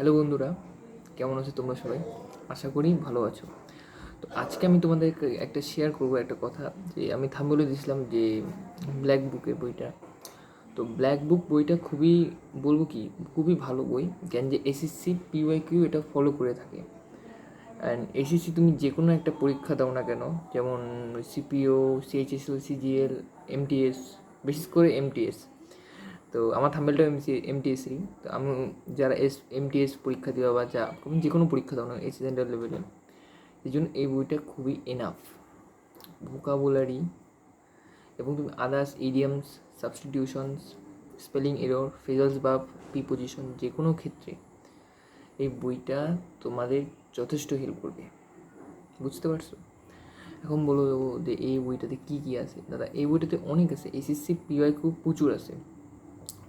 Hello বন্ধুরা, কেমন আছো তোমরা সবাই? আশা করি ভালো আছো। তো আজকে আমি তোমাদের একটা শেয়ার করব একটা কথা, যে আমি থাম্বলে দিয়েছিলাম যে ব্ল্যাক বুকের বইটা। তো ব্ল্যাক বুক বইটা খুবই, বলব কি, খুবই ভালো বই। কেন যে এসএসসি পিওয়াই কিউ এটা ফলো করে থাকে। অ্যান্ড এসএসসি তুমি যে কোনো একটা পরীক্ষা দাও না কেন, যেমন সিপিও সিএইচএসএল সিজিএল এমটিএস বিশেষ করে এমটিএস তো আমার থাম্বেলটা এমসি এমটিএসই তো আমি যারা এস এমটিএস পরীক্ষা দেওয়া বা যা যে কোনো পরীক্ষা দাও না এই সেন্টার লেভেলে এই জন্য এই বইটা খুবই এনাফ ভোকাবুলারি এবং তুমি others idioms substitutions spelling error phrasals বা প্রিপোজিশন যে কোনো ক্ষেত্রে, এই বইটা তোমাদের যথেষ্ট হেল্প করবে। বুঝতে পারছ? এখন বলো যে এই বইটাতে কী কী আছে? দাদা, এই বইটাতে অনেক আছে এসএসসি পিওয়াই খুব প্রচুর আছে।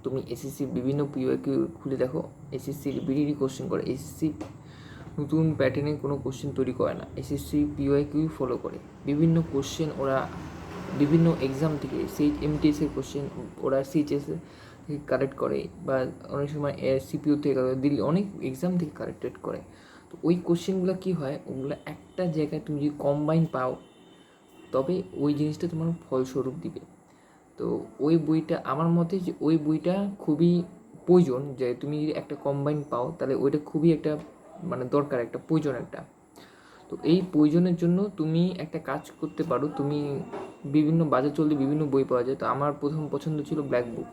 তুমি এসএসসি বিভিন্ন পিওয়াইকিউ খুলে দেখো এসএসসির বিডিডি কোশ্চেন করে। এসএসসি নতুন প্যাটার্নে কোনো কোশ্চেন তৈরি করে না। এসএসসি পিওয়াইকিউ ফলো করে। বিভিন্ন কোশ্চেন ওরা বিভিন্ন এক্সাম থেকে সেই এমটিএসের কোশ্চেন ওরা সিএইচএস থেকে কালেক্ট করে বা অনেক সময় সিপিও থেকে দিল্লি অনেক এক্সাম থেকে কালেক্টেড করে। তো ওই কোশ্চেনগুলো কী হয়? ওগুলো একটা জায়গায় তুমি যদি কম্বাইন পাও, তবে ওই জিনিসটা তোমার ফলস্বরূপ দিবে। তো ওই বইটা আমার মতে যে ওই বইটা খুবই প্রয়োজন যে তুমি যদি একটা কম্বাইন পাও, তাহলে ওইটা খুবই একটা মানে দরকার, একটা প্রয়োজন একটা। তো এই প্রয়োজনের জন্য তুমি একটা কাজ করতে পারো, তুমি বিভিন্ন, বাজার চলতে বিভিন্ন বই পাওয়া যায়। তো আমার প্রথম পছন্দ ছিল ব্ল্যাক বুক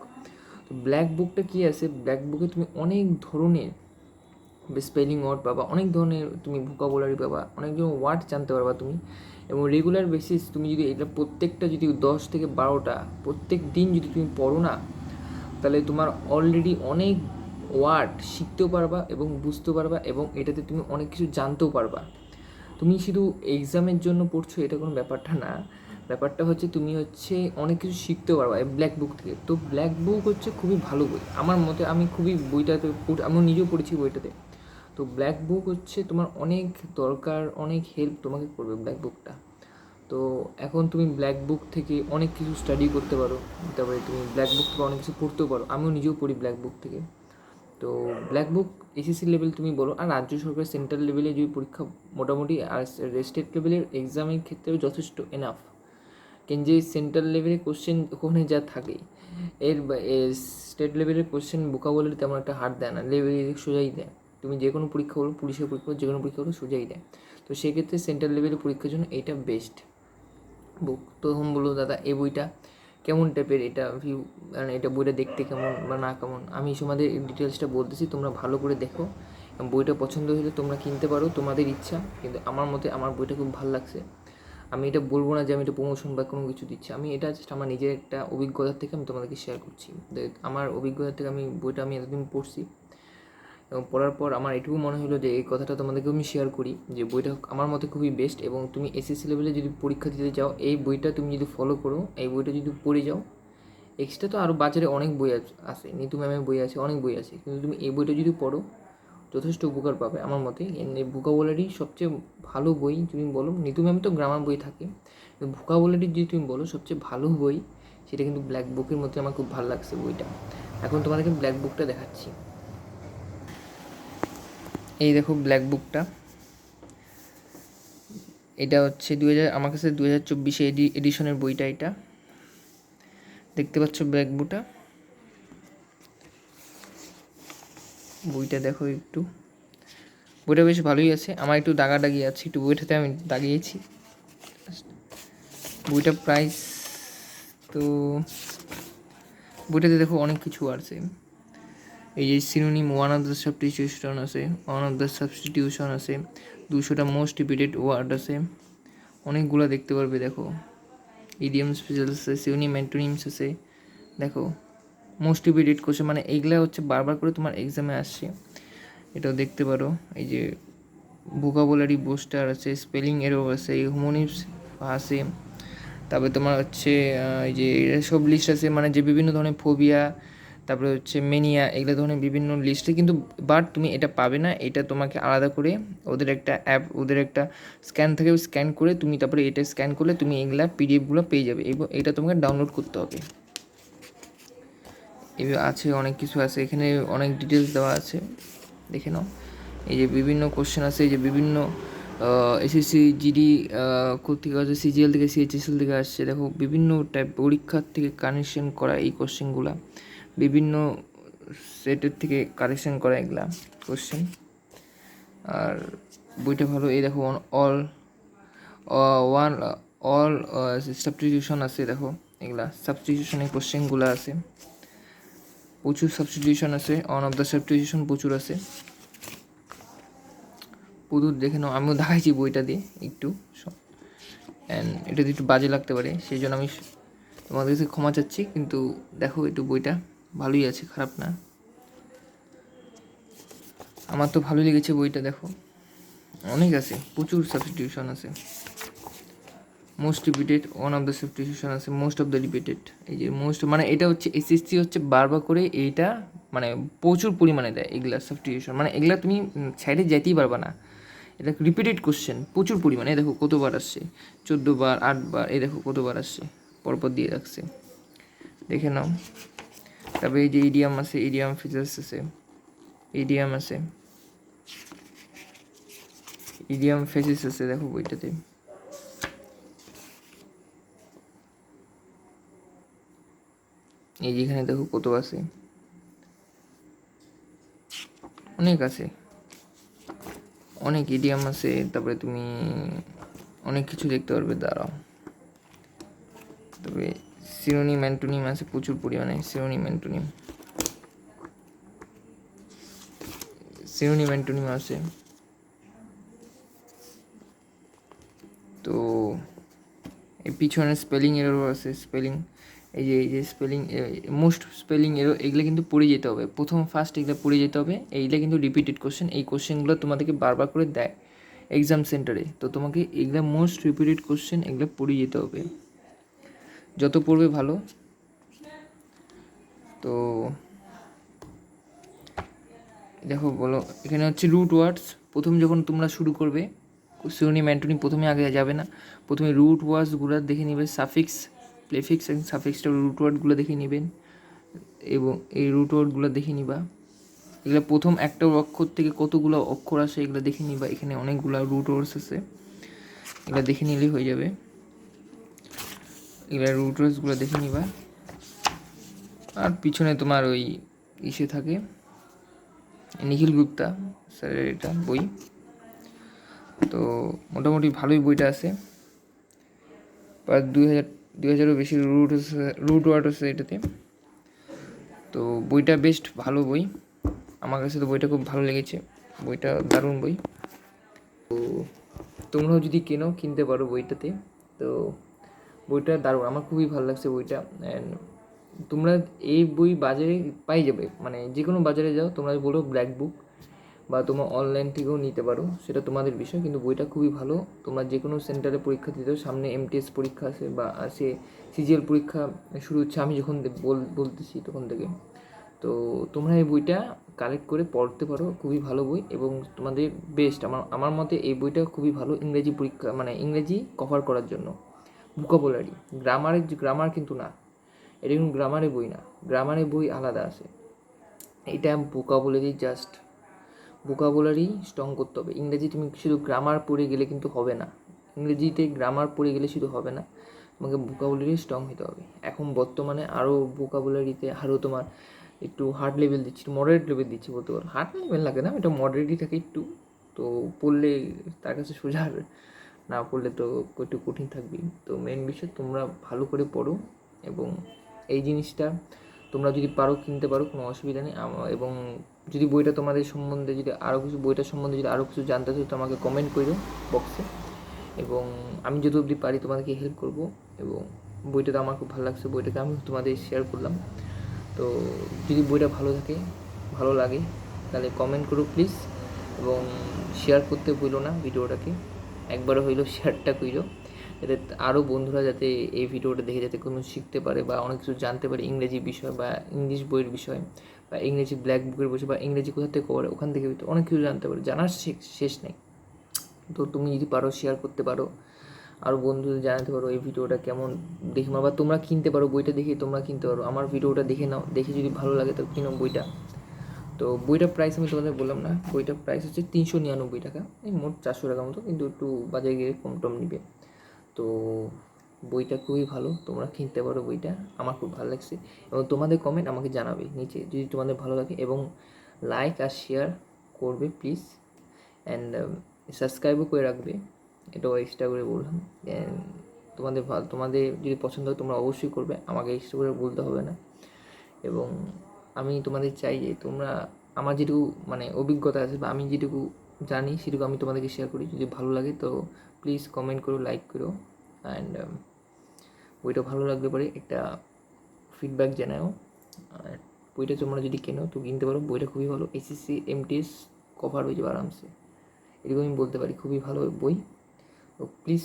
তো ব্ল্যাক বুকটা কী আছে? ব্ল্যাক বুকে তুমি অনেক ধরনের স্পেলিং ওয়ার্ড পাবা অনেক ধরনের তুমি ভোকাবুলারি পাবা অনেক ধরনের ওয়ার্ড জানতে পারবা তুমি। এবং রেগুলার বেসিস তুমি যদি এটা প্রত্যেকটা যদি দশ থেকে বারোটা প্রত্যেক দিন যদি তুমি পড়ো না, তাহলে তোমার অলরেডি অনেক ওয়ার্ড শিখতেও পারবা এবং বুঝতেও পারবা এবং এটাতে তুমি অনেক কিছু জানতেও পারবা। তুমি শুধু এক্সামের জন্য পড়ছো, এটা কোনো ব্যাপারটা না। ব্যাপারটা হচ্ছে তুমি হচ্ছে অনেক কিছু শিখতেও পারবা এই ব্ল্যাক বুক থেকে। তো ব্ল্যাক বুক হচ্ছে খুবই ভালো বই। আমার মতে আমি খুবই বইটাতে আমি নিজেও পড়েছি বইটাতে। তো ব্ল্যাক বুক হচ্ছে তোমার অনেক দরকার, অনেক হেল্প তোমাকে করবে ব্ল্যাক বুকটা তো এখন তুমি ব্ল্যাক বুক থেকে অনেক কিছু স্টাডি করতে পারো। তারপরে তুমি ব্ল্যাক বুক থেকে অনেক কিছু পড়তেও পারো। আমিও নিজেও পড়ি ব্ল্যাক বুক থেকে। তো ব্ল্যাক বুক এসএসসি লেভেল তুমি বলো, আর রাজ্য সরকার সেন্ট্রাল লেভেলে যদি পরীক্ষা মোটামুটি আর স্টেট লেভেলের এক্সামের ক্ষেত্রেও যথেষ্ট এনাফ কেন যে সেন্ট্রাল লেভেলের কোশ্চেন ওখানে যা থাকে এর স্টেট লেভেলের কোশ্চেন বোকাবলারি তেমন একটা হার দেয় না। লেভেল সোজাই দেয়। তুমি যে কোনো পরীক্ষা বলো, পুলিশের পরীক্ষা যে কোনো পরীক্ষা বলো, সোজাই দেয়। তো সেক্ষেত্রে সেন্ট্রাল লেভেলের পরীক্ষার জন্য এইটা বেস্ট বুক তখন বলল, দাদা, এই বইটা কেমন টাইপের এটা ভিউ মানে এটা বইটা দেখতে কেমন বা না কেমন? আমি তোমাদের ডিটেলসটা বলতেছি, তোমরা ভালো করে দেখো। বইটা পছন্দ হলে তোমরা কিনতে পারো, তোমাদের ইচ্ছা। কিন্তু আমার মতে আমার বইটা খুব ভালো লাগছে। আমি এটা বলব না যে আমি এটা প্রমোশন বা কোনো কিছু দিচ্ছি। আমি এটা জাস্ট আমার নিজের একটা অভিজ্ঞতা থেকে আমি তোমাদেরকে শেয়ার করছি। আমার অভিজ্ঞতা থেকে আমি বইটা আমি এতদিন পড়ছি। এবং পড়ার পর আমার এটুকু মনে হলো যে এই কথাটা তোমাদেরকে আমি শেয়ার করি যে বইটা আমার মতে খুবই বেস্ট এবং তুমি এসএসসি লেভেলে যদি পরীক্ষা দিতে যাও এই বইটা তুমি যদি ফলো করো, এই বইটা যদি পড়ে যাও এক্সট্রা তো আরও বাজারে অনেক বই আছ- নিতু ম্যামের বই আছে, অনেক বই আছে, কিন্তু তুমি এই বইটা যদি পড়ো, যথেষ্ট উপকার পাবে আমার মতে। ভোকাবুলারি সবচেয়ে ভালো বই তুমি বলো, নিতু ম্যাম তো গ্রামার বই থাকে ভোকাবুলারি যদি তুমি বলো, সবচেয়ে ভালো বই, সেটা কিন্তু ব্ল্যাক বুকের মধ্যে আমার খুব ভালো লাগছে বইটা। এখন তোমাদেরকে ব্ল্যাক বুকটা দেখাচ্ছি। এই দেখো ব্ল্যাক বুকটা এটা হচ্ছে দু হাজার আমার কাছে দু হাজার চব্বিশে এডিশনের বইটা এটা। দেখতে পাচ্ছ ব্ল্যাক বুকটা বইটা দেখো একটু। বইটা বেশ ভালোই আছে। আমার একটু দাগা দাগি আছে, একটু বইটাতে আমি দাগিয়েছি। বইটা প্রাইস তো, বইটাতে দেখো অনেক কিছু আছে। এই যে synonym one of the substitution আছে ওয়ান অফ দ্য সাবস্টিটিউশন আছে, দুশোটা মোস্ট রিপিটেড ওয়ার্ড আছে, অনেকগুলো দেখতে পারবে, দেখো। ইডিয়াম স্পেশাল আছে সিনোনিম অ্যান্টোনিমস আছে, দেখো। মোস্ট রিপিটেড কোশ্চেন মানে এইগুলা হচ্ছে বারবার করে তোমার এক্সামে আসছে। এটাও দেখতে পারো, এই যে ভোকাবুলারি বোস্টার আছে স্পেলিং এরও আছে হোমোনিমস আছে, তারপরে তোমার হচ্ছে এই যে সব লিস্ট আছে মানে যে বিভিন্ন ধরনের ফোবিয়া তারপরে হচ্ছে মেনিয়া এগুলো ধরনের বিভিন্ন লিস্টে কিন্তু বাট তুমি এটা পাবে না, এটা তোমাকে আলাদা করে ওদের একটা অ্যাপ ওদের একটা স্ক্যান থাকে স্ক্যান করে তুমি তারপরে এটা স্ক্যান করলে তুমি এগুলা পিডিএফগুলো পেয়ে যাবে, এবং এটা তোমাকে ডাউনলোড করতে হবে। এবার আছে, অনেক কিছু আছে, এখানে অনেক ডিটেলস দেওয়া আছে, দেখে নাও। এই যে বিভিন্ন কোশ্চেন আছে, এই যে বিভিন্ন এসএসসি জিডি কর্তৃক আছে সিজিএল থেকে সিএইচএসএল থেকে আসছে, দেখো, বিভিন্ন টাইপ পরীক্ষার থেকে কানেকশন করা এই কোশ্চেনগুলা বিভিন্ন সেটের থেকে কারেকশন করা এগুলা কোশ্চেন আর বইটা ভালো, এই দেখো অল ওয়ান অল সাবস্টিটিউশন আছে দেখো, এগুলা। সাবস্টিটিউশনের কোশ্চেনগুলো আছে। প্রচুর সাবস্টিটিউশন আছে অন অফ দ্য সাবস্টিটিউশন প্রচুর আছে। প্রচুর দেখে নাও, আমিও দেখাইছি বইটা দিয়ে, একটু অ্যান্ড এটা একটু বাজে লাগতে পারে, সেই জন্য আমি তোমাদের কাছে ক্ষমা চাচ্ছি, কিন্তু দেখো একটু বইটা। ভালোই আছে, খারাপ না। আমার তো ভালোই লেগেছে বইটা, দেখো। অনেক আছে, প্রচুর সাবস্টিটিউশন আছে। Most repeated one of the substitution আছে মোস্ট অফ দ্য রিপিটেড এই যে মোস্ট মানে এটা হচ্ছে এসএসসি হচ্ছে বারবার করে এইটা মানে প্রচুর পরিমাণে দেয় এগুলা সাবস্টিটিউশন মানে এগুলা তুমি সাইডে যেতেই পারবা না। এটা রিপিটেড কোশ্চেন প্রচুর পরিমাণে। দেখো কতবার আসছে, চোদ্দোবার, আটবার, এই দেখো কতবার আসছে, পরপর দিয়ে রাখছে। দেখে নাও। তারপরে এই যে ইডিয়াম আছে ইডিয়াম ফিচার্স আছে ইডিয়াম আছে ইডিয়াম ফেসিস আছে দেখো বইটাতে এই যেখানে দেখো কত আছে অনেক আছে অনেক ইডিয়াম আছে তারপরে তুমি অনেক কিছু দেখতে পারবে দাঁড়াও তবে সিরোনিম অ্যান্টোনিম আছে, প্রচুর পরিমাণে সিরোনিম অ্যান্টোনিম। সিরোনিম অ্যান্টোনিম আছে। তো এই পিছনে স্পেলিং এরও আছে স্পেলিং এই যে এই যে স্পেলিং মোস্ট স্পেলিং এরও এগুলো কিন্তু পড়ে যেতে হবে। প্রথম ফার্স্ট এগুলো পড়ে যেতে হবে। এইগুলো কিন্তু রিপিটেড কোশ্চেন এই কোশ্চেনগুলো তোমাদেরকে বারবার করে দেয় এক্সাম সেন্টারে তো তোমাকে এগুলো মোস্ট রিপিটেড কোশ্চেন এগুলো পড়ে যেতে হবে। যত পড়বে ভালো। তো দেখো বলো, এখানে হচ্ছে রুট ওয়ার্ডস প্রথম যখন তোমরা শুরু করবে সিওনি ম্যান্টনি প্রথমে আগে যাবে না। প্রথমে রুট ওয়ার্ডসগুলো দেখে নেবে সাফিক্স প্লেফিক্স এবং সাফিক্সটা রুট ওয়ার্ডগুলো দেখে নেবেন। এবং এই রুট ওয়ার্ডগুলো দেখে নিবা। এগুলো প্রথম একটা অক্ষর থেকে কতগুলো অক্ষর আসে এগুলো দেখে নিবা। এখানে অনেকগুলো রুট ওয়ার্ডস আছে। এগুলো দেখে নিলেই হয়ে যাবে। এগুলো রুট ওয়ার্ডসগুলো দেখে নিবা। আর পিছনে তোমার ওই ইসে থাকে। নিখিল গুপ্তা স্যারের এটা বই। তো মোটামুটি ভালোই বইটা আছে। প্রায় দুই হাজার, দুই হাজারও বেশি রুট রুট ওয়ার্ড আছে এটাতে। তো বইটা বেস্ট ভালো বই। আমার কাছে তো বইটা খুব ভালো লেগেছে। বইটা দারুণ বই। তো তোমরাও যদি কেনো কিনতে পারো বইটাতে। তো বইটা দারুণ, আমার খুবই ভালো লাগছে বইটা। অ্যান্ড তোমরা এই বই বাজারে পাই যাবে মানে যে কোনো বাজারে যাও, তোমরা বলো ব্ল্যাক বুক বা তোমরা অনলাইন থেকেও নিতে পারো, সেটা তোমাদের বিষয়, কিন্তু বইটা খুবই ভালো। তোমরা যে কোনো সেন্টারে পরীক্ষা দিতে সামনে এমটিএস পরীক্ষা আছে বা আছে সিজিএল পরীক্ষা শুরু হচ্ছে, আমি যখন বল বলতেছি তখন থেকে। তো তোমরা এই বইটা কালেক্ট করে পড়তে পারো, খুবই ভালো বই এবং তোমাদের বেস্ট আমার আমার মতে এই বইটা খুবই ভালো ইংরেজি পরীক্ষা মানে ইংরেজি কভার করার জন্য। ভোকাবুলারি গ্রামারের যে গ্রামার কিন্তু না। এটা কিন্তু গ্রামারের বই না। গ্রামারের বই আলাদা আছে। এটা ভোকাবুলারি জাস্ট ভোকাবুলারি স্ট্রং করতে হবে। ইংরেজি তুমি শুধু গ্রামার পড়ে গেলে কিন্তু হবে না। ইংরেজিতে গ্রামার পড়ে গেলে শুধু হবে না। তোমাকে ভোকাবুলারি স্ট্রং হতে হবে। এখন বর্তমানে আরও ভোকাবুলারিতে আরও তোমার একটু হার্ড লেভেল দিচ্ছি মডারেট লেভেল দিচ্ছি বলতে পারো। হার্ড লেভেল লাগে না, এটা মডারেটই থাকে একটু। তো পড়লে তার কাছে সোজা না পড়লে তো একটু কঠিন থাকবেই। তো মেন বিষয় তোমরা ভালো করে পড়ো এবং এই জিনিসটা তোমরা যদি পারো কিনতে পারো, কোনো অসুবিধা নেই। এবং যদি বইটা তোমাদের সম্বন্ধে যদি আরও কিছু বইটার সম্বন্ধে যদি আরও কিছু জানতে চাও তো আমাকে কমেন্ট করো বক্সে এবং আমি যত অবধি পারি তোমাদেরকে হেল্প করব এবং বইটা তো আমার খুব ভালো লাগছে, বইটাকে আমি তোমাদের শেয়ার করলাম। তো যদি বইটা ভালো থাকে, ভালো লাগে, তাহলে কমেন্ট করো প্লিজ এবং শেয়ার করতে ভুলো না ভিডিওটাকে। একবারও হইল শেয়ারটা কইরো যাতে আরও বন্ধুরা যাতে এই ভিডিওটা দেখে যাতে কোনো শিখতে পারে বা অনেক কিছু জানতে পারে ইংরেজি বিষয় বা ইংলিশ বইয়ের বিষয় বা ইংরেজি ব্ল্যাক বুকের বিষয় বা ইংরেজি কোথা থেকে করে ওখান থেকে অনেক কিছু জানতে পারে। জানার শেষ নেই। তো তুমি যদি পারো শেয়ার করতে পারো আরও বন্ধুদের জানাতে পারো এই ভিডিওটা কেমন দেখে বা তোমরা কিনতে পারো বইটা দেখে, তোমরা কিনতে পারো। আমার ভিডিওটা দেখে নাও, দেখে যদি ভালো লাগে তো কিনো বইটা। তো বইটার প্রাইস আমি তোমাদের বললাম না, বইটার প্রাইস হচ্ছে তিনশো নিরানব্বই টাকা। এই মোট চারশো টাকা মতো, কিন্তু একটু বাজারে গিয়ে কম টম নিবে। তো বইটা খুবই ভালো, তোমরা কিনতে পারো বইটা, আমার খুব ভালো লাগছে। এবং তোমাদের কমেন্ট আমাকে জানাবে নিচে, যদি তোমাদের ভালো লাগে। এবং লাইক আর শেয়ার করবে প্লিজ অ্যান্ড সাবস্ক্রাইবও করে রাখবে এটাও এক্সট্রা করে বললাম। তোমাদের ভালো তোমাদের যদি পছন্দ হয় তোমরা অবশ্যই করবে, আমাকে এক্সট্রা করে বলতে হবে না। এবং আমি তোমাদের চাই যে তোমরা আমার যেটুকু মানে অভিজ্ঞতা আছে বা আমি যেটুকু জানি সেটুকু আমি তোমাদেরকে শেয়ার করি। যদি ভালো লাগে তো প্লিজ কমেন্ট করো লাইক করো অ্যান্ড বইটা ভালো লাগলে পরে একটা ফিডব্যাক জানাও। আর বইটা তোমরা যদি কেনো তো কিনতে পারো। বইটা খুবই ভালো। এসএসসি এমটিএস কভার হয়ে যাবে আরামসে। এরকম আমি বলতে পারি। খুবই ভালো বই। তো প্লিজ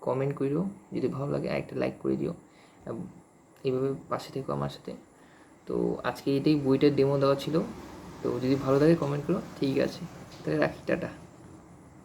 কমেন্ট করিও। যদি ভালো লাগে একটা লাইক করে দিও। এইভাবে পাশে থেকো আমার সাথে। তো আজকে এটাই বইটার ডেমো দেওয়া ছিল। তো যদি ভালো লাগে কমেন্ট করো। ঠিক আছে। তাহলে রাখি, টাটা।